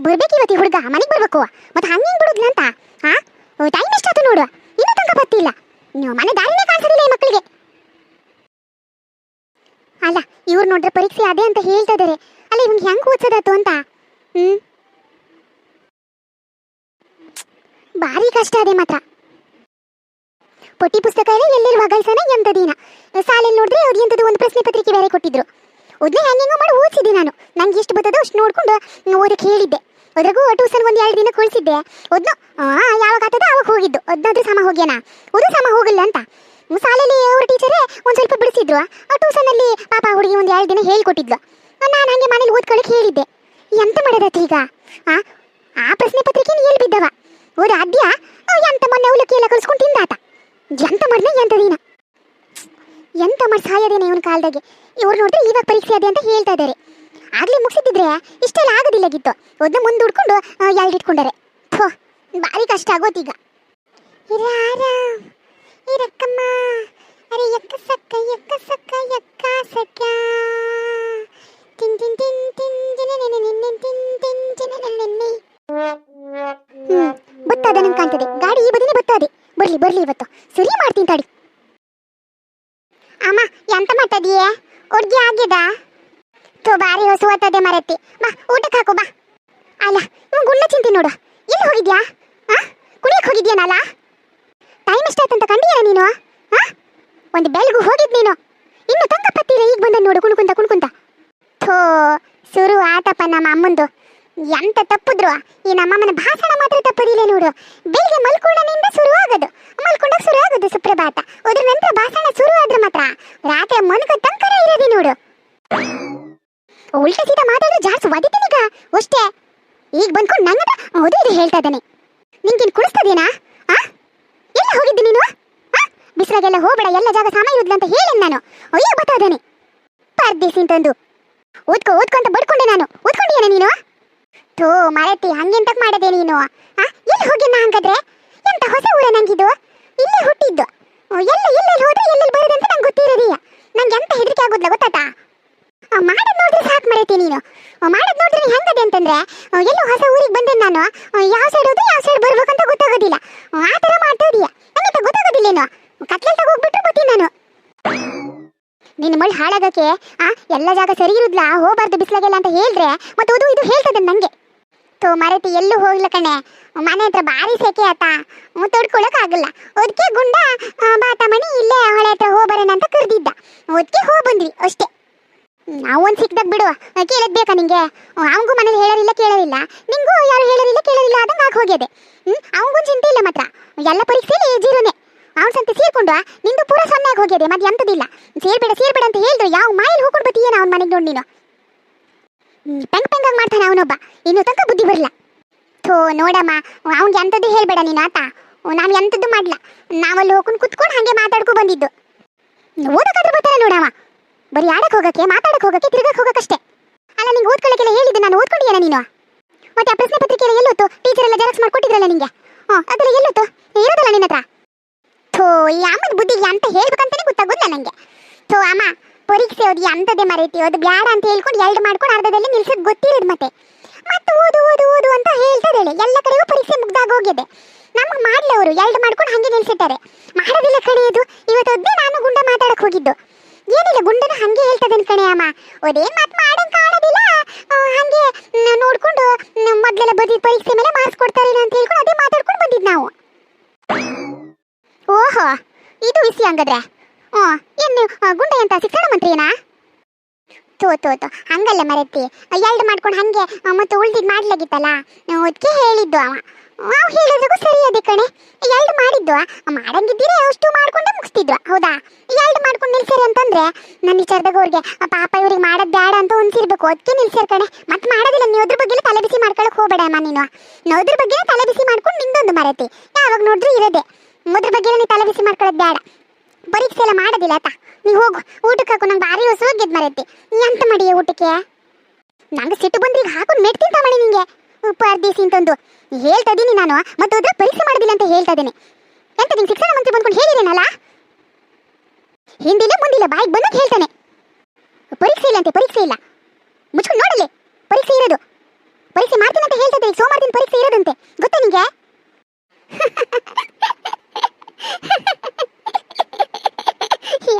ಬರ್ಬೇಕು ಇವತ್ತಿ ಹುಡುಗ. ಮನೆಗೆ ಬರ್ಬೇಕು. ಮತ್ತೆ ಹಂಗೆ ಬಿಡುದ್ಲ ಅಂತ? ಹಾ ಟೈಮ್ ಎಷ್ಟಾಯ್ತು ನೋಡು. ಇನ್ನೂ ತನಕ ಬರ್ತಿಲ್ಲ. ನೀವು ಮನೆ ದಾರಿನೇ ಕಾಣಿಸೋದಿಲ್ಲ ಈ ಮಕ್ಕಳಿಗೆ. ಅಲ್ಲ, ಇವ್ರು ನೋಡ್ರೆ ಪರೀಕ್ಷೆ ಅದೇ ಅಂತ ಹೇಳ್ತಾ ಇದಾರೆ. ಅಲ್ಲ, ಇವ್ನಿಗೆ ಹೆಂಗ್ ಓದ್ಸೋದಾತು ಅಂತ? ಹ್ಮ್? ಭಾರಿ ಕಷ್ಟ ಅದೇ ಮಾತ್ರ. ಪೊಟ್ಟಿ ಪುಸ್ತಕ ಎಲ್ಲ ಹೊಗಲ್ಸನ ಎಂತ ದಿನ. ಸಾಲಲ್ಲಿ ನೋಡಿದ್ರೆ ಅವ್ರು ಎಂತದ್ದು ಒಂದು ಪ್ರಶ್ನೆ ಪತ್ರಿಕೆ ಬೇರೆ ಕೊಟ್ಟಿದ್ರು. ಓದ್ನೆ ಹ್ಯಾಂಗಿಂಗ್ ಮಾಡಿ, ಓದಿಸಿದ್ದೆ ನಾನು. ನಂಗೆ ಎಷ್ಟು ಬರ್ತದೋ ಅಷ್ಟು ನೋಡ್ಕೊಂಡು ಓದಕ್ಕೆ ಹೇಳಿದ್ದೆ. ಅದ್ರಾಗೂ ಟ್ಯೂಷನ್ ಒಂದು ಎರಡು ದಿನ ಕಳಿಸಿದ್ದೆ ಓದ್ನು? ಯಾವಾಗ ಆಗ್ತದೆ ಅವಾಗ ಹೋಗಿದ್ದು. ಅದ್ನಾದ್ರೂ ಸಮ ಹೋಗ್ಯಾನ? ಓದು ಸಮ ಹೋಗಲ್ಲ ಅಂತ. ಶಾಲೆಯಲ್ಲಿ ಅವ್ರ ಟೀಚರೇ ಒಂದು ಸ್ವಲ್ಪ ಬಿಡಿಸಿದ್ರು. ಆ ಟ್ಯೂಷನಲ್ಲಿ ಪಾಪ ಹುಡುಗಿ ಒಂದು ಎರಡು ದಿನ ಹೇಳ್ಕೊಟ್ಟಿದ್ಲು. ನಾನು ಹಂಗೆ ಮನೇಲಿ ಓದ್ಕೊಳ್ಳಿ ಹೇಳಿದ್ದೆ. ಎಂತ ಮಾಡೋದತ್ತು ಈಗ? ಆ ಆ ಪ್ರಶ್ನೆ ಪತ್ರಿಕೆ ಎಲ್ಲಿ ಬಿದ್ದವ? ಓದ ಅದ್ಯ ಎಂತ ಮೊನ್ನೆ ಅವಲಕ್ಕಿ ಎಲ್ಲ ಕಲ್ಸ್ಕೊಂಡು ತಿಂದಾತ. ಎಂತ ಮಾಡ್ದೆ ಎಂತ ದಿನ? ಎಂತ ಮಾಡಿ ಸಾಯೋದೇನೆ ಇವನ ಕಾಲದಾಗೆ? ಇವ್ರು ನೋಡಿದ್ರೆ ಇವಾಗ ಪರೀಕ್ಷೆ ಅದೇ ಅಂತ ಹೇಳ್ತಾ ಇದ್ದಾರೆ ಆಗ್ಲೇ ಮುಗಿಸಿದ್ರೆ ಇಷ್ಟೆಲ್ಲ ಆಗೋದಿಲ್ಲಾಗಿತ್ತು ಅದನ್ನ ಮುಂದೆ ಹುಡ್ಕೊಂಡು ಎರಡು ಇಟ್ಕೊಂಡಾರೆ. ಥೋ, ಭಾರಿ ಕಷ್ಟ ಆಗೋತೀಗ ಇರಕ್ಕಮ್ಮ. ಅರೆ ಎಕ್ಕ ಸಕ್ಕ ಎಕ್ಕ ಸಕ್ಕ ಎಕ್ಕ ಸಕ್ಕ. ತಿನ್ ತಿನ್ ತಿನ್ ಜಿನೆನೆನೆ ನಿನ್ನೆ ತಿನ್ ಹ್ಮ್ ನಂಗೆ ಕಾಣ್ತದೆ. ಗಾಡಿ ಈ ಬದಿನೇ ಬತ್ತಾದೆ. ಬರ್ಲಿ ಬರ್ಲಿ ಇವತ್ತು. ಸರಿ ಮಾಡ್ತೀನಿ ತಡಿ ಅಮ್ಮ, ಎಂತ ಮಾಡ್ತದೀಯ ಹುಡ್ಗಿ ಆಗ್ಯದ ತೋ ಬಾರಿ ಹೊಸುವತ್ತದೆ ಮರತಿ. ಬಾ, ಊಟಕ್ಕೆ ಹಾಕು, ಬಾ. ಅಲ್ಲ ಇವ್ ಗುಳ್ಳ ಚಿಂತೆ ನೋಡು. ಎಲ್ಲಿ ಹೋಗಿದ್ಯಾ? ಹಾ ಕುಡಿಯಕ್ಕೆ ಹೋಗಿದ್ಯಾನಲ್ಲ? ಟೈಮ್ ಎಷ್ಟಾಯ್ತಂತ ಕಂಡಿಯಾ ನೀನು? ಹಾ ಒಂದು ಬೆಳಗು ಹೋಗಿದ್ ನೀನು. ಇನ್ನು ತಂಗ ಪತ್ತೀರ ಈಗ ಬಂದ ನೋಡು ಕುಣ್ಕುಂತ ಕುಣ್ಕುಂತ ಥೋ, ಸುರು ಆತಪ್ಪ ನಮ್ಮ ಅಮ್ಮಂದು. ಎಂತ ತಪ್ಪಿದ್ರು. ಈ ನಮ್ಮಮ್ಮನ ಭಾಷಣ ಮಾತ್ರ ತಪ್ಪದಿಲ್ಲ ನೋಡು. ಬೆಳಿಗ್ಗೆ ಮಲ್ಕೊಂಡನಿಂದ ಶುರು ಆಗೋದು. ಮಲ್ಕೊಂಡಾಗ ಶುರು ಆಗೋದು ಸುಪ್ರಭಾತ. ಅದ್ರ ನಂತರ ಭಾಷಣ ರಾತ್ರಿ ಮನ್ಕ ತಂಕರ ಇರದಿ ನೋಡು. ಉಲ್ಟಾ ಸೀದಾ ಮಾತಾಡಿದ್ರೆ ಜಾಸ್ತಿ ಒದಿತೀನೀಗ ಅಷ್ಟೇ. ಈಗ ಬಂದ್ಕೊಂಡು ನನ್ನ ಅದು ಇದು ಹೇಳ್ತಾ ಇದ್ದಾನೆ. ನಿಂಗೇನು ಕುಡಿಸ್ತದೇನಾ ಆ? ಎಲ್ಲ ಹೋಗಿದ್ದೆ ನೀನು? ಆ? ಬಿಸಿಲಾಗೆಲ್ಲ ಹೋಗಬೇಡ, ಎಲ್ಲ ಜಾಗ ಸಮಯ ಇರುದಿಲ್ಲ ಅಂತ ಹೇಳಿ ನಾನು? ಅಯ್ಯೋ ಬರ್ತಾ ಇದ್ದಾನೆ. ಪರ್ದೇಸಿ ಅಂತಂದು ಓದ್ಕೊ ಓದ್ಕೊ ಅಂತ ಬಡ್ಕೊಂಡೆ ನಾನು. ಓದ್ಕೊಂಡಿಯೇನ ನೀನು? ಥೋ, ಮರತಿ, ಹಂಗೆಂತಕ್ ಮಾಡದೆ ನೀನು? ಆ? ಎಲ್ಲಿ ನಾ ಹಂಗಾದ್ರೆ? ಎಂತ ಹೊಸ ಊರ ನಂಗಿದು? ಇಲ್ಲೇ ಹುಟ್ಟಿದ್ದು. ಎಲ್ಲ ಎಲ್ಲೆಲ್ಲಿ ಹೋದ್ರೆ ಎಲ್ಲೆಲ್ಲಿ ಬರೋದು ಅಂತ ನಂಗೆ ಗೊತ್ತಿರೋದಿಲ್ಲ ನಂಗೆ ಎಂತ ಹೆದರಿಕೆ ಆಗೋದಿಲ್ಲ ಗೊತ್ತಾತಾ ಮಾಡದ್ ನೋಡ್ರಿ ಸಾಕು ಮರತಿ ನೀನು. ಮಾಡದ್ ನೋಡ್ರಿ ನೀನ್ ಹೆಂಗದೆ ಅಂತಂದ್ರೆ ಎಲ್ಲೋ ಹೊಸ ಊರಿಗೆ ಬಂದೆ ನಾನು? ಯಾವ ಸೈಡ್ ಹೋದ್ರೆ ಯಾವ ಸೈಡ್ ಬರ್ಬೇಕಂತ ಗೊತ್ತಾಗೋದಿಲ್ಲ. ಆ ಥರ ಮಾಡ್ತಾ ಇದೀಯ. ಗೊತ್ತಾಗೋದಿಲ್ಲ ಏನು ಕತ್ಲೆ ತಗೋಗ್ಬಿಟ್ರೆ ಬರ್ತೀನಿ ನಾನು. ನಿನ್ನ ಮಳ್ ಹಾಳಾಗಕ್ಕೆ, ಆ, ಎಲ್ಲ ಜಾಗ ಸರಿ ಇರುದ್ಲಾ? ಹೋಗ್ಬಾರ್ದು ಬಿಸ್ಲಾಗೆಲ್ಲ ಅಂತ ಹೇಳಿದ್ರೆ, ಮತ್ತೆ ಅದು, ಇದು ಹೇಳ್ತದೆ ನಂಗೆ. ತೋ ಮರತಿ ಎಲ್ಲೂ ಹೋಗ್ಲ ಕಣೆ. ಮನೆ ಹತ್ರ ಭಾರಿ ಸೆಕೆ ಆತ. ತೊಡ್ಕೊಳಕ್ ಆಗಲ್ಲ ಅದಕ್ಕೆ ಗುಂಡ ಬಾತ ಮಣಿ ಇಲ್ಲೇ ಹೊಳೆ ಹತ್ರ ಹೋಗ್ಬರೋಣ ಅಂತ ಕರೆದಿದ್ದ. ಅದಕ್ಕೆ ಹೋಗ್ ಬಂದ್ವಿ ಅಷ್ಟೇ. ಒಂದ್ ಸಿಕ್ದಾಗ ಬಿಡು. ಕೇಳದ್ ಬೇಕಾ ನಿಂಗೆ? ಅವಂಗೂ ಮನೇಲಿ ಹೇಳೋರಿಲ್ಲ, ಕೇಳೋರಿಲ್ಲ. ನಿಂಗೂ ಯಾರು ಹೇಳೋರಿಲ್ಲ, ಕೇಳೋರಿಲ್ಲ ಆದಂಗೆ ಆಗಿ ಹೋಗ್ಯದೆ. ಹ್ಮ್ ಅವಂಗೂ ಚಿಂತೆ ಇಲ್ಲ ಮಾತ್ರ. ಎಲ್ಲ ಪರೀಕ್ಷೆಯಲ್ಲಿ ಜೀರೋನೇ. ಅವ್ನ ಸಂತೆ ಸೇರ್ಕೊಂಡು ನಿಂದು ಪೂರ ಸೊನ್ನೆ ಆಗಿ ಹೋಗ್ಯದೆ ಮತ್ತೆ ಎಂತದಿಲ್ಲ. ಸೇರ್ಬೇಡ ಸೇರ್ಬೇಡ ಅಂತ ಹೇಳಿದ್ರು. ಯಾವ ಮಾಯಲ್ಲಿ ಹೋಗ್ಕೊಂಡು ಬತ್ತೀಯೇನ ಅವ್ನ ಮನೆಗೆ ನೋಡಿ ನೀನು. ಪೆಂಗ್ ಪೆಂಗಾಗಿ ಮಾಡ್ತಾನೆ ಅವನೊಬ್ಬ. ಇನ್ನು ತನಕ ಬುದ್ಧಿ ಬರಲ್ಲ. ಥೋ, ನೋಡಮ್ಮ, ಅವ್ನಿಗೆ ಎಂಥದ್ದು ಹೇಳ್ಬೇಡ ನೀನು, ಆತ? ನಾವು ಎಂಥದ್ದು ಮಾಡ್ಲ? ನಾವಲ್ಲಿ ಹೋಗ್ಕೊಂಡು ಕುತ್ಕೊಂಡು ಹಾಗೆ ಮಾತಾಡ್ಕೊ ಬಂದಿದ್ದು. ಓದಕ್ಕಾದ್ರೂ ಬರ್ತಾನೆ ನೋಡಮ್ಮ ಬರೀ ಆಡಕ್ಕೆ ಹೋಗಕ್ಕೆ ಮಾತಾಡಕ್ಕೆ ಹೋಗಕ್ಕೆ ತಿರ್ಗಕ್ಕೆ ಹೋಗಕ್ಕಷ್ಟೇ. ಅಲ್ಲ, ನಿಂಗೆ ಓದ್ಕೊಳ್ಳೋಕ್ಕೆಲ್ಲ ಹೇಳಿದ್ದು ನಾನು ಓದ್ಕೊಂಡಿಯೇನ ನೀನು? ಮತ್ತೆ ಆ ಪ್ರಶ್ನೆ ಪತ್ರಿಕೆ ಎಲ್ಲ ಎಲ್ಲೊತ್ತು? ಟೀಚರ್ ಎಲ್ಲ ಜೆರಾಕ್ಸ್ ಮಾಡ್ಕೊಟ್ಟಿದ್ರಲ್ಲ ನಿಂಗೆ? ಹ್ಞೂ ಅದೆಲ್ಲ ಎಲ್ಲೊತ್ತು? ಇರೋದಲ್ಲ ನಿನ್ನ ಹತ್ರ? ಥೋ, ಈ ಅಮ್ಮನ ಬುದ್ಧಿಗೆ ಅಂತ ಹೇಳ್ಬೇಕಂತಾನೆ ಗೊತ್ತಾಗೋದಿಲ್ಲ ನನಗೆ ಥೋ, ಅಮ್ಮ ಪರೀಕ್ಷೆ ಓದಿ ಅಂತದೇ ಮರೀತಿ ಅದು ಬ್ಯಾಡ ಅಂತ ಹೇಳ್ಕೊಂಡು ಎರಡು ಮಾಡ್ಕೊಂಡು ಅರ್ಧದಲ್ಲಿ ನಿಲ್ಸೋದು ಗೊತ್ತಿರೋದು ಮತ್ತೆ. ಮತ್ತೆ ಓದು ಓದು ಓದು ಅಂತ ಹೇಳ್ತದೇಳೆ ಎಲ್ಲ ಕಡೆಯೂ ಪರೀಕ್ಷೆ ಮುಗ್ದಾಗ ಹೋಗಿದೆ. ನಮಗೆ ಮಾಡ್ಲಿ ಅವರು. ಎರಡು ಮಾಡ್ಕೊಂಡು ಹಾಗೆ ನಿಲ್ಸಿದ್ದಾರೆ ಮಾಡೋದಿಲ್ಲ ಕಣೆ ಇವತ್ತು ಒದ್ದೆ ನಾನು ಗುಂಡ ಮಾತಾಡಕ್ಕೆ ಹೋಗಿದ್ದು. ಏನಿಲ್ಲ, ಗುಂಡನ ಹಂಗೆ ಹೇಳ್ತದೇನು ಕಣೆ ಅಮ್ಮ. ಅದೇನ್ ಮತ್ತೆ ಮಾಡಂಗೆ ಕಾಣೋದಿಲ್ಲ. ಹಾಗೆ ನೋಡ್ಕೊಂಡು ಮೊದ್ಲೆಲ್ಲ ಬದಿದ ಪರೀಕ್ಷೆ ಮೇಲೆ ಮಾರ್ಕ್ಸ್ ಕೊಡ್ತಾರೆ ಅಂತ ಹೇಳ್ಕೊಂಡು ಅದೇ ಮಾತಾಡ್ಕೊಂಡು ಬಂದಿದ್ದು ನಾವು. ಓಹೋ, ಇದು ವಿಷಯ ಹಂಗದ್ರೆ. ಏನು ಆ, ಗುಂಡೆ ಎಂತ ಶಿಕ್ಷಣ ಮಂತ್ರಿನಾ ತೋ ತೋ ತೋ ಹಂಗಲ್ಲ ಮರೆತಿ. ಎರಡು ಮಾಡ್ಕೊಂಡು ಹಂಗೆ ಮತ್ತೆ ಉಳ್ದಿದ್ ಮಾಡ್ಲಾಗಿತ್ತಲ್ಲ? ಅದಕ್ಕೆ ಹೇಳಿದ್ದು ಅವ. ಅವ್ ಹೇಳಿದ್ರಿಗೂ ಸರಿ ಅದೇ ಕಣೆ. ಎರಡು ಮಾಡಿದ್ದು ಮಾಡಂಗಿದ್ದೀರಿ ಅಷ್ಟು ಮಾಡ್ಕೊಂಡೆ ಮುಗಿಸ್ತಿದ್ವು. ಹೌದಾ? ಎರಡು ಮಾಡ್ಕೊಂಡು ನಿಲ್ಸಿರಿ ಅಂತಂದ್ರೆ ನನ್ನ ವಿಚಾರದಾಗ ಅವ್ರಿಗೆ ಪಾಪ ಇವ್ರಿಗೆ ಮಾಡೋದು ಬೇಡ ಅಂತ ಅನ್ಸಿರ್ಬೇಕು ಅದಕ್ಕೆ ನಿಲ್ಸಿರ್ ಕಣೆ. ಮತ್ತೆ ಮಾಡೋದಿಲ್ಲ ನೀವು ಅದ್ರ ಬಗ್ಗೆ ತಲೆ ಬಿಸಿ ಮಾಡ್ಕೊಳಕ್ ಹೋಗ್ಬೇಡ ಅಮ್ಮ ನೀನು. ನಾವು ಅದ್ರ ಬಗ್ಗೆ ತಲೆ ಬಿಸಿ ಮಾಡ್ಕೊಂಡು ನಿಂದೊಂದು ಮರೆತಿ. ಯಾವಾಗ ನೋಡಿದ್ರೆ ಇರೋದೆ. ಅದ್ರ ಬಗ್ಗೆ ನೀನು ತಲೆ ಬಿಸಿ ಮಾಡ್ಕೊಳ್ಳೋದು ಬೇಡ ಪರೀಕ್ಷೆ ಎಲ್ಲ ಮಾಡೋದಿಲ್ಲ ಆತ ನೀ ಹೋಗು, ಊಟಕ್ಕೆ ಹಾಕು, ನಂಗೆ ಭಾರಿ ಹೊಸ ಹೋಗಿದ್ ಮರೈತಿ. ನೀ ಎಂತ ಮಾಡಿಯ ಊಟಕ್ಕೆ? ನಂಗೆ ಸಿಟ್ಟು ಬಂದ್ರೆ ಈಗ ಹಾಕೊಂಡು ಮೆಟ್ ತಿಂತ ಮಾಡಿ ನಿಂಗೆ. ಪರ್ದೇಸಿ ಅಂತಂದು ಹೇಳ್ತಾ ಇದ್ದೀನಿ ನಾನು ಮತ್ತು ಅದ್ರ ಪರೀಕ್ಷೆ ಮಾಡೋದಿಲ್ಲ ಅಂತ ಹೇಳ್ತಾ ಇದ್ದೀನಿ. ಎಂತ ನಿಂಗೆ ಶಿಕ್ಷಣ ಮಂತ್ರಿ ಬಂದ್ಕೊಂಡು ಹೇಳಿರೇನಲ್ಲ ಹಿಂದಿಲ್ಲ ಮುಂದಿಲ್ಲ ಬಾಯಿಗೆ ಬಂದು ಹೇಳ್ತಾನೆ. ಪರೀಕ್ಷೆ ಇಲ್ಲ ಅಂತೆ, ಪರೀಕ್ಷೆ ಇಲ್ಲ. ಮುಚ್ಕೊಂಡು ನೋಡಲಿ ಪರೀಕ್ಷೆ ಇರೋದು. ಪರೀಕ್ಷೆ ಮಾಡ್ತೀನಿ ಅಂತ ಹೇಳ್ತಾ ಇದ್ದೀನಿ, ಸೋಮವಾರದಿಂದ ಪರೀಕ್ಷೆ ಇರೋದಂತೆ. ಗೊತ್ತಾ ನಿಂಗೆ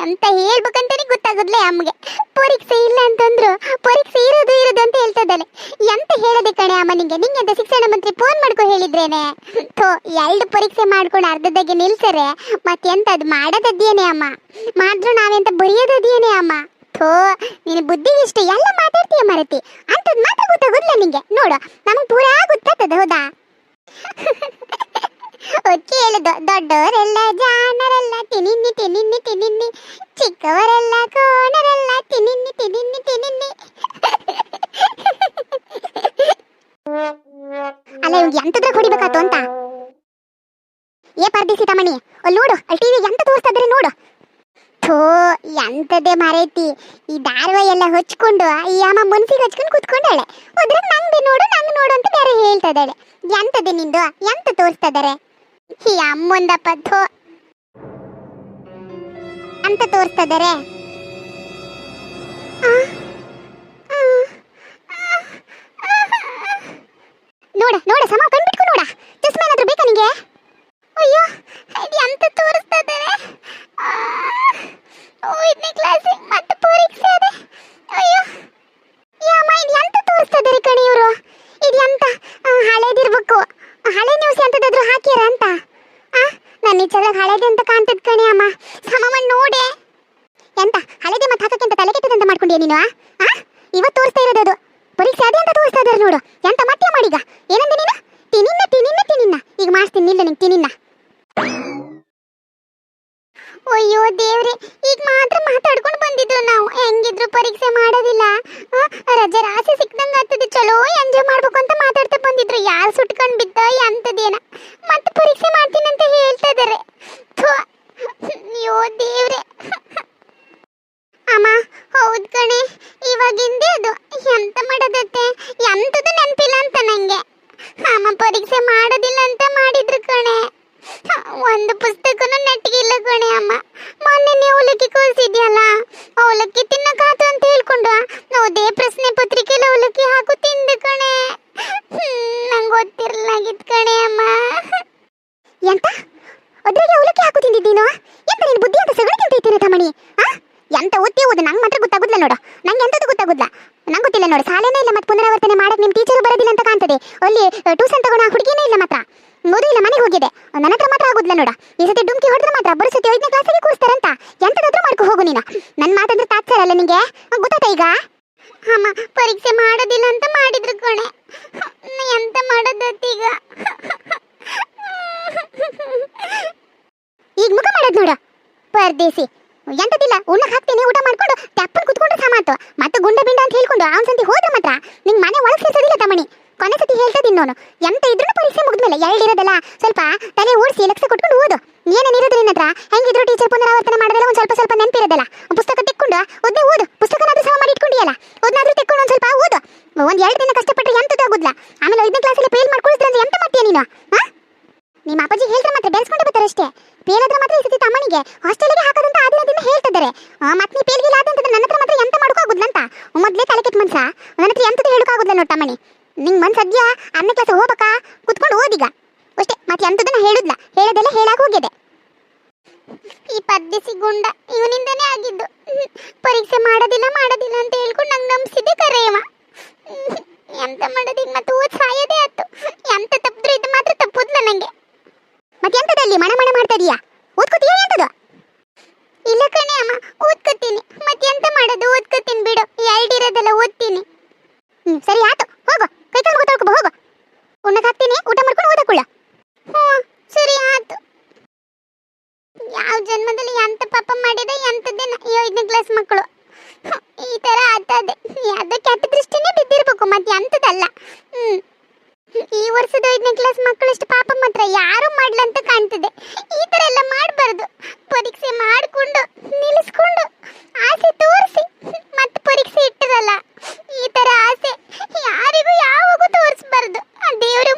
ಎಂತ ಹೇಳ್ಬೇಕಂತಾನೆ ಗೊತ್ತಾಗದ್ಲೆ ಅಮ್ಮಗೆ ಪರೀಕ್ಷೆ ಇಲ್ಲ ಅಂತಂದ್ರು ಪರೀಕ್ಷೆ ಇರೋದು ಇರೋದು ಅಂತ ಹೇಳ್ತದಲೆ ಎಂತ ಹೇಳದೆ ಕಣೆ ಅಮ್ಮ ನಿಂಗೆ ನಿಂಗೆ ಅಂತ ಶಿಕ್ಷಣ ಮಂತ್ರಿ ಫೋನ್ ಮಾಡ್ಕೊ ಹೇಳಿದ್ರೇನೆ ಥೋ, ಎರಡು ಪರೀಕ್ಷೆ ಮಾಡ್ಕೊಂಡು ಅರ್ಧದಾಗೆ ನಿಲ್ಸರೆ ಮತ್ತೆಂತ ಅದು ಮಾಡೋದದ್ದೇನೆ ಅಮ್ಮ. ಮಾತ್ರ ನಾವೆಂತ ಬರೆಯೋದದ್ದೇನೆ ಅಮ್ಮ. ಥೋ ನಿನ್ನ ಬುದ್ಧಿ ಇಷ್ಟು ಎಲ್ಲ ಮಾತಾಡ್ತೀಯ ಮರತಿ? ಅಂಥದ್ದು ಮಾತ್ರ ಗೊತ್ತಾಗೋದಿಲ್ಲ ನಿಂಗೆ? ನೋಡು, ನಮಗೆ ಪೂರಾ ಗೊತ್ತಾಗ್ತದೆ, ಹೌದಾ? ಹೇಳುದು ದೊಡ್ಡವರೆಲ್ಲ ಜಾಣರೆಲ್ಲ ತಿನಿನ್ನಿ ತಿನ್ನಿ ತಿನಿನ್ನಿ ಚಿಕ್ಕವರೆಲ್ಲ ಕೋಣರೆಲ್ಲ ತಿನಿನ್ನಿ ತಿನಿನ್ನಿ ತಿನಿನ್ನಿ ಅಲ್ಲ, ಇವ್ಗೆ ಎಂತದ್ರ ಹೊಡಿಬೇಕಾತು ಅಂತ. ಏ ಪರ್ದಿ ತಮಣಿ ಅಲ್ಲಿ ನೋಡು ಅಲ್ಲಿ ಟಿವಿ ಎಂತ ತೋರಿಸ್ತಾ ನೋಡು. ಥೋ ಎಂತದೇ ಮರೈತಿ. ಈ ಧಾರಾವಾಹಿ ಎಲ್ಲ ಹಚ್ಕೊಂಡು, ಈ ಅಮ್ಮ ಮುನ್ಸಿಗೆ ಹಚ್ಕೊಂಡು ಕುತ್ಕೊಂಡಾಳೆ. ಅದ್ರಾಗ ನಂಗೆ ನೋಡು ನಂಗೆ ನೋಡು ಅಂತ ಬೇರೆ ಹೇಳ್ತಾ ಇದ್ದಾಳೆ. ಎಂತದೆ ನಿಂದು, ಎಂತ ತೋರಿಸ್ತಾ ಇದಾರೆ? ಈ ಅಮ್ಮೊಂದಪ್ಪ, ಥೋ. ಅಂತ ತೋರಿಸ್ತಾ ಇದಾರೆ. ನೋಡ ನೋಡ, ಸಮ, ಕಣ್ಬಿಟ್ಕೊ ನೋಡ ಚಸ್ಮಾ ಏನಾದ್ರೂ ಬೇಕಾ ನಿಂಗೆ ಅಯ್ಯೋ ಇದು ಎಂತ ತೋರಿಸ್ತಾ ಇದ್ದಾರೆ ಐದನೇ ಕ್ಲಾಸಿಗೆ ಮತ್ತೆ ಪರೀಕ್ಷೆ ಅದೇ ಅಯ್ಯೋ ಯಮ್ಮ ಇದು ಎಂತ ತೋರಿಸ್ತಾ ಇದ್ದಾರೆ ಕಣಿ ಇವರು ಇದು ಎಂತ ಆ, ಹಳೇದಿರ್ಬೇಕು ಹಳೆ ನ್ಯೂಸ್ ಎಂತದಾದ್ರು ಹಾಕ್ಯಾರ ಅಂತ ಆ ನನ್ನ ಈಚೆಲ್ಲ ಹಳೇದೆ ಅಂತ ಕಾಣ್ತದ ಕಣಿ ಅಮ್ಮ ಸಮಮ್ಮ ನೋಡೆ. ಎಂತ ಹಳದಿ ಮತ್ತೆ ಹಾಕಕ್ಕಿಂತ ತಲೆ ಕೆಟ್ಟದಂತ ಮಾಡ್ಕೊಂಡೆ ನೀನು ಆ? ಇವತ್ತು ತೋರಿಸ್ತಾ ಇರೋದು ಅದು. ಪರೀಕ್ಷೆ ಅದೇ ಅಂತ ತೋರಿಸ್ತಾ ಇದ್ದಾರೆ ನೋಡು. ಎಂತ ಮತ್ತೆ ಮಾಡಿಗ? ಏನಂದೆ ನೀನು? ತಿನಿನ್ನ ತಿನಿನ್ನ ತಿನಿನ್ನ. ಈಗ ಮಾಡಿಸ್ತೀನಿ ನಿಲ್ಲ ನಿಂಗೆ ತಿನಿನ್ನ. ಅಯ್ಯೋ ದೇವ್ರಿ ಈಗ ಮಾತ್ರ ಮಾತಾಡ್ಕೊಂಡು ಬಂದಿದ್ರು ನಾವು. ಹೆಂಗಿದ್ರು ಪರೀಕ್ಷೆ ಮಾಡೋದಿಲ್ಲ. ರಜೆ ರಾಶಿ ಸಿಕ್ದಂಗ ಆಗ್ತದೆ. ಚಲೋ ಎಂಜಾಯ್ ಮಾಡ್ಬೇಕು ಅಂತ ಮಾತಾಡ್ತಾ ಬಂದಿದ್ರು. ಯಾರು ಸುಟ್ಕೊಂಡು ಬಿದ್ದ ಅಂತದೇನ ಮತ್ತೆ ಪರೀಕ್ಷೆ ಮಾಡ್ತೀನಿ ಅಂತ ಹೇಳ್ತಾ ಇದಾರೆ. ಥು, ಅಯ್ಯೋ ದೇವ್ರೆ. ಅಮ್ಮ, ಹೌದ್ ಕಣೆ. ಇವಾಗಿಂದೇ ಅದು ಎಂತ ಮಾಡೋದತ್ತೆ? ಎಂತದು ನೆನಪಿಲ್ಲ ಅಂತ ನಂಗೆ. ಅಮ್ಮ ಪರೀಕ್ಷೆ ಮಾಡೋದಿಲ್ಲ ಅಂತ ಮಾಡಿದ್ರು ಕಣೆ. ಒಂದು ಪುಸ್ತಕನು ನೆಟ್ಟಿಗಿಲ್ಲ ಕಣೆ ಅಮ್ಮ. ಮೊನ್ನೆ ನೀವು ಅವಲಕ್ಕಿ ಕಳ್ಸಿದ್ಯಲ್ಲ ಅವಲಕ್ಕಿ ತಿನ್ನಕಾತು ಅಂತ ಹೇಳ್ಕೊಂಡು ಅದೇ ಪ್ರಶ್ನೆ ಪತ್ರಿಕೆಯಲ್ಲಿ ಅವಲಕ್ಕಿ ಹಾಕು ತಿಂದು ಕಣೆ. ನಂಗೆ ಗೊತ್ತಿರಲಾಗಿತ್ತು ಗೊತ್ತಿರ್ಲಾಗಿತ್ ಕಣೆ ಅಮ್ಮ. ಎಂತ? ಅದ್ರಾಗೆ ಅವಲಕ್ಕಿ ಹಾಕು ತಿಂದಿದ್ದೀನೋ ಎಂತ ನಿನ್ ಬುದ್ಧಿ ಅಂತ ಸಗಣಿ ತಿಂತೈತೇನೆ ತಮಣಿ ಆ? ಎಂತ ಓದ್ತಿ ಓದು, ನಂಗೆ ಮಾತ್ರ ಗೊತ್ತಾಗುದಿಲ್ಲ ನೋಡು. ನಂಗೆ ಎಂತದ್ದು ಗೊತ್ತಾಗುದಿಲ್ಲ. ನಂಗೆ ಗೊತ್ತಿಲ್ಲ ನೋಡು ಸಾಲೇನೇ ಇಲ್ಲ ಮತ್ತೆ ಪುನರಾವರ್ತನೆ ಮಾಡಕ್ಕೆ ನಿಮ್ ಟೀಚರ್ ಬರೋದಿಲ್ಲ ಅಂತ ಕಾಣ್ತದೆ. ಅಲ್ಲಿ ಟ್ಯೂಷನ್ ತಗೋಣ ಹುಡುಗಿನೇ ಇಲ್ಲ ಮಾತ್ರ. ಓದು ಇಲ್ಲ, ಮನೆಗೆ ಹೋಗಿದೆ. ನನ್ನ ಹತ್ರ ಮಾತ್ರ ಆಗುದಿಲ್ಲ ನೋಡ. ಈ ಸತಿ ಡುಮ್ಕಿ ಹೊಡೆದ್ರೆ ಮಾತ್ರ ಬರೋ ಸತಿ ಐದನೇ ಕ್ಲಾಸಿಗೆ ಕೂರಿಸ್ತಾರಂತ ಎಂತದಾದ್ರೂ ಮಾಡ್ಕೊ ಹೋಗು ನೀನು. ನನ್ನ ಮಾತಂದ್ರೆ ತಾತ್ಸಾರಲ್ಲ ನಿಂಗೆ? ಗೊತ್ತಾಯ್ತಾ ಈಗ? ಅಮ್ಮ, ಪರೀಕ್ಷೆ ಮಾಡೋದಿಲ್ಲ ಅಂತ ಮಾಡಿದ್ರು ಕಣೆ. ಎಂತ ಮಾಡೋದತ್ತೀಗ? ಈಗ ಮುಖ ಮಾಡೋದು ನೋಡು. ಪರ್ದೇಸಿ. ಎಂತದಿಲ್ಲ, ಉಣ್ಣ ಹಾಕ್ತೀನಿ, ಊಟ ಮಾಡ್ಕೊಂಡು ಟಪ್ಪನ್ ಕುತ್ಕೊಂಡ್ರೆ ಸಮಾತು. ಮತ್ತೆ ಗುಂಡ ಬಿಂಡ ಅಂತ ಹೇಳ್ಕೊಂಡು ಅವನ ಸಂತಿ ಹೋದ್ರೆ ಮಾತ್ರ. ನಿಂಗ್ ಮನೆ ಒಳಗೆ ಸೇರಿಸೋದಿಲ್ಲ ತಮ್ಮಣಿ. ಕೊನೆ ಸತಿ ಹೇಳ್ತಾ ನಾನು ಎಂತ ಇದ್ರೂ ಪರೀಕ್ಷೆ ಮುಗಿದ್ಮೇಲೆ ಎರಡಿರೋದಲ್ಲ ಸ್ವಲ್ಪ ತಲೆ ಓಡಿಸಿ ಲಕ್ಷ ಕೊಟ್ಕೊಂಡು ಓದು. ಏನೇನಿರೋದು ನಿನ್ನ ಹತ್ರ? ಹೆಂಗಿದ್ರು ಟೀಚರ್ ಪುನರಾವರ್ತನೆ ಮಾಡೋದಲ್ಲ, ಒಂದು ಸ್ವಲ್ಪ ಸ್ವಲ್ಪ ನೆನಪಿರೋದಲ್ಲ. ಪುಸ್ತಕ ತೆಕ್ಕೊಂಡು ಓದ್ನೇ ಓದು. ಪುಸ್ತಕನಾದ್ರೂ ಸಹ ಮಾಡಿ ಇಟ್ಕೊಂಡಿಯಲ್ಲ? ಓದ್ನಾದ್ರೂ ತೆಕ್ಕೊಂಡು ಒಂದು ಸ್ವಲ್ಪ ಓದು. ಒಂದ್ ಎರಡು ದಿನ ಕಷ್ಟಪಟ್ಟರೆ ಎಂತದ್ದು ಆಗುದಿಲ್ಲ. ಆಮೇಲೆ ಐದನೇ ಕ್ಲಾಸಲ್ಲಿ ಫೇಲ್ ಮಾಡ್ಕೊಳಿದ್ರೆ ಅಂದ್ರೆ ಎಂತ ಮಾಡ್ತೀಯ ನೀನು? ನಿಮ್ಮ ಅಪ್ಪಾಜಿ ಹೇಳ್ತಾರೆ ಮಾತ್ರ ಬೆಳೆಸ್ಕೊಂಡು ಬರ್ತಾರೆ ಅಷ್ಟೇ. ಪೇಲ್ ಆದ್ರೆ ಮಾತ್ರ ಈ ಸತಿ ತಮ್ಮನಿಗೆ. ಹಾಸ್ಟೆಲ್ಗೆ ಹಾಕೋದಂತ ಆ ದಿನದಿಂದ ಹೇಳ್ತಿದ್ದಾರೆ. ಮತ್ತೆ ನೀ ಪೇಲ್ಗಿಲ್ಲ ಆದಂತ ನನ್ನ ಹತ್ರ ಮಾತ್ರ ಎಂತ ಮಾಡೋಕ್ಕಾಗುದಿಲ್ಲ ಅಂತ ಮೊದ್ಲೇ ತಲೆ ಕೆಟ್ಟ ಮನ್ಸ? ನನ್ನ ಹತ್ರ ಎಂತದ್ದು ಹೇಳೋಕ್ಕಾಗುದಿಲ್ಲ ನೋಡಿ ತಮ್ಮನಿ. ನಿಂಗೆ ಮನ್ ಸದ್ಯ ಆರನೇ ಕ್ಲಾಸ್ ಹೋಗ್ಬೇಕಾ? ಕುತ್ಕೊಂಡು ಓದಿಗ. ಅಷ್ಟೇ ಮತ್ತೆ ಎಂತದನ್ನ ಹೇಳುದಿಲ್ಲ ಹೇಳೋದಲ್ಲ ಹೇಳಾಕ ಹೋಗಿದೆ. ಈ ಪದ್ದಿಸಿ ಗುಂಡ ಇವನಿಂದನೇ ಆಗಿದ್ದು. ಪರೀಕ್ಷೆ ಮಾಡೋದಿಲ್ಲ ಮಾಡೋದಿಲ್ಲ ಅಂತ ಹೇಳ್ಕೊಂಡು ನಂಗೆ ನಂಬಿಸಿದ್ದೆ ಕರೆಯವ. ಎಂತ ಮಾಡೋದು ಈಗ ಮತ್ತೆ ಓದ್ ಆಯ್ತು ಎಂತ ತಪ್ಪಿದ್ರು ಇದು ಮಾತ್ರ ತಪ್ಪುದಿಲ್ಲ ನಂಗೆ ಎಂತದಲ್ಲಿ ಮಣ ಮಣ ಮಾಡ್ತಾ ಇದೀಯಾ? ಓದ್ಕೋತೀಯ ಇಲ್ಲ ಕಣೆ ಅಮ್ಮ, ಓದ್ಕೋತೀನಿ. ಮತ್ತೆ ಎಂತ ಮಾಡೋದು? ಓದ್ಕೋತೀನಿ ಬಿಡು. ಎರಡಿರೋದೆಲ್ಲ ಓದ್ತೀನಿ. ಹ್ಮ್, ಸರಿ ಆಯ್ತು ಹೋಗು. ಕೈ ಕಾಲು ಹೋಗು. ಉಣ್ಣಕ್ ಹಾಕ್ತೀನಿ. ಊಟ ಮಾಡ್ಕೊಂಡು ಓದಕೊಳ್ಳ. ಹ್ಞೂ ಸರಿ ಆಯ್ತು ಯಾವ ಜನ್ಮದಲ್ಲಿ ಎಂತ ಪಾಪ ಮಾಡಿದೆ ಎಂತದ್ದೇನ ಈ ಐದನೇ ಕ್ಲಾಸ್ ಮಕ್ಕಳು. ಈ ತರ ಆಗ್ತದೆ ಅದಕ್ಕೆ ಕೆಟ್ಟ ದೃಷ್ಟಿನೇ ಬಿದ್ದಿರ್ಬೇಕು. ಮತ್ತೆ ಎಂತದಲ್ಲ ಹ್ಮ್. ಈ ವರ್ಷದ ಐದನೇ ಕ್ಲಾಸ್ ಮಕ್ಕಳಷ್ಟು ಪಾಪ ಮಾತ್ರ ಯಾರು ಮಾಡ್ಲ ಅಂತ ಕಾಣ್ತದೆ. ಈ ತರ ಎಲ್ಲ ಮಾಡಬಾರ್ದು. ಪರೀಕ್ಷೆ ಮಾಡ್ಕೊಂಡು, ನಿಲ್ಲಿಸ್ಕೊಂಡು, ಆಸೆ ತೋರಿಸಿ, ಮತ್ತೆ ಪರೀಕ್ಷೆ ಇಟ್ಟದಲ್ಲ. ಈ ತರ ಆಸೆ ಯಾರಿಗೂ ಯಾವಾಗೂ ತೋರಿಸ್ಬಾರ್ದು. ದೇವರು